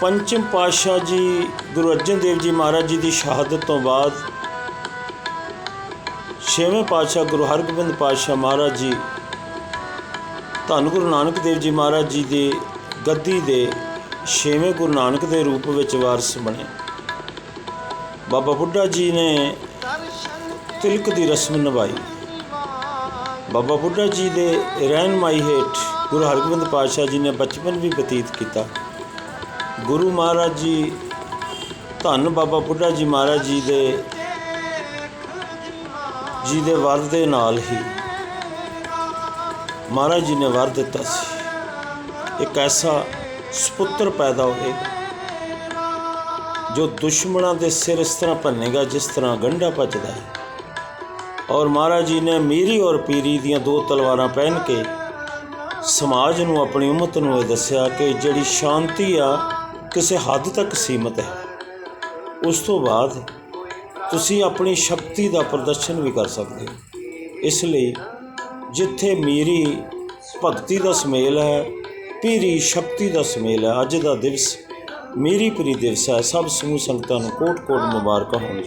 ਪੰਚਮ ਪਾਤਸ਼ਾਹ ਜੀ ਗੁਰੂ ਅਰਜਨ ਦੇਵ ਜੀ ਮਹਾਰਾਜ ਜੀ ਦੀ ਸ਼ਹਾਦਤ ਤੋਂ ਬਾਅਦ ਛੇਵੇਂ ਪਾਤਸ਼ਾਹ ਗੁਰੂ ਹਰਗੋਬਿੰਦ ਪਾਤਸ਼ਾਹ ਮਹਾਰਾਜ ਜੀ, ਧੰਨ ਗੁਰੂ ਨਾਨਕ ਦੇਵ ਜੀ ਮਹਾਰਾਜ ਜੀ ਦੇ ਗੱਦੀ ਦੇ ਛੇਵੇਂ ਗੁਰੂ ਨਾਨਕ ਦੇ ਰੂਪ ਵਿੱਚ ਵਾਰਸ ਬਣੇ। ਬਾਬਾ ਬੁੱਢਾ ਜੀ ਨੇ ਤਿਲਕ ਦੀ ਰਸਮ ਨਿਭਾਈ। ਬਾਬਾ ਬੁੱਢਾ ਜੀ ਦੇ ਰਹਿਨਮਾਈ ਹੇਠ ਗੁਰੂ ਹਰਗੋਬਿੰਦ ਪਾਤਸ਼ਾਹ ਜੀ ਨੇ ਬਚਪਨ ਵੀ ਬਤੀਤ ਕੀਤਾ। ਗੁਰੂ ਮਹਾਰਾਜ ਜੀ, ਧੰਨ ਬਾਬਾ ਬੁੱਢਾ ਜੀ ਮਹਾਰਾਜ ਜੀ ਦੇ ਜੀ ਦੇ ਵਰ ਦੇ ਨਾਲ ਹੀ ਮਹਾਰਾਜ ਜੀ ਨੇ ਵਰ ਦਿੱਤਾ ਸੀ। ਇੱਕ ਐਸਾ ਸੁਪੁੱਤਰ ਪੈਦਾ ਹੋਏ, ਜੋ ਦੁਸ਼ਮਣਾਂ ਦੇ ਸਿਰ ਇਸ ਤਰ੍ਹਾਂ ਭੰਨੇਗਾ ਜਿਸ ਤਰ੍ਹਾਂ ਗੰਢਾ ਭੱਜਦਾ ਹੈ। ਔਰ ਮਹਾਰਾਜ ਜੀ ਨੇ ਮੀਰੀ ਔਰ ਪੀਰੀ ਦੀਆਂ ਦੋ ਤਲਵਾਰਾਂ ਪਹਿਨ ਕੇ ਸਮਾਜ ਨੂੰ, ਆਪਣੀ ਉਮਤ ਨੂੰ ਇਹ ਦੱਸਿਆ ਕਿ ਜਿਹੜੀ ਸ਼ਾਂਤੀ ਆ ਕਿਸੇ ਹੱਦ ਤੱਕ ਸੀਮਤ ਹੈ। ਉਸ ਤੋਂ ਬਾਅਦ ਤੁਸੀਂ ਆਪਣੀ ਸ਼ਕਤੀ ਦਾ ਪ੍ਰਦਰਸ਼ਨ ਵੀ ਕਰ ਸਕਦੇ ਹੋ। ਇਸ ਲਈ ਜਿੱਥੇ ਮੇਰੀ ਭਗਤੀ ਦਾ ਸਮੇਲ ਹੈ ਪੀਰੀ ਸ਼ਕਤੀ ਦਾ ਸਮੇਲ ਹੈ, ਅੱਜ ਦਾ ਦਿਵਸ ਮੇਰੀ ਪ੍ਰੀ ਦਿਵਸ ਹੈ। ਸਭ ਸਮੂਹ ਸੰਗਤਾਂ ਨੂੰ ਕੋਟ ਕੋਟ ਮੁਬਾਰਕਾਂ ਹੋਣ।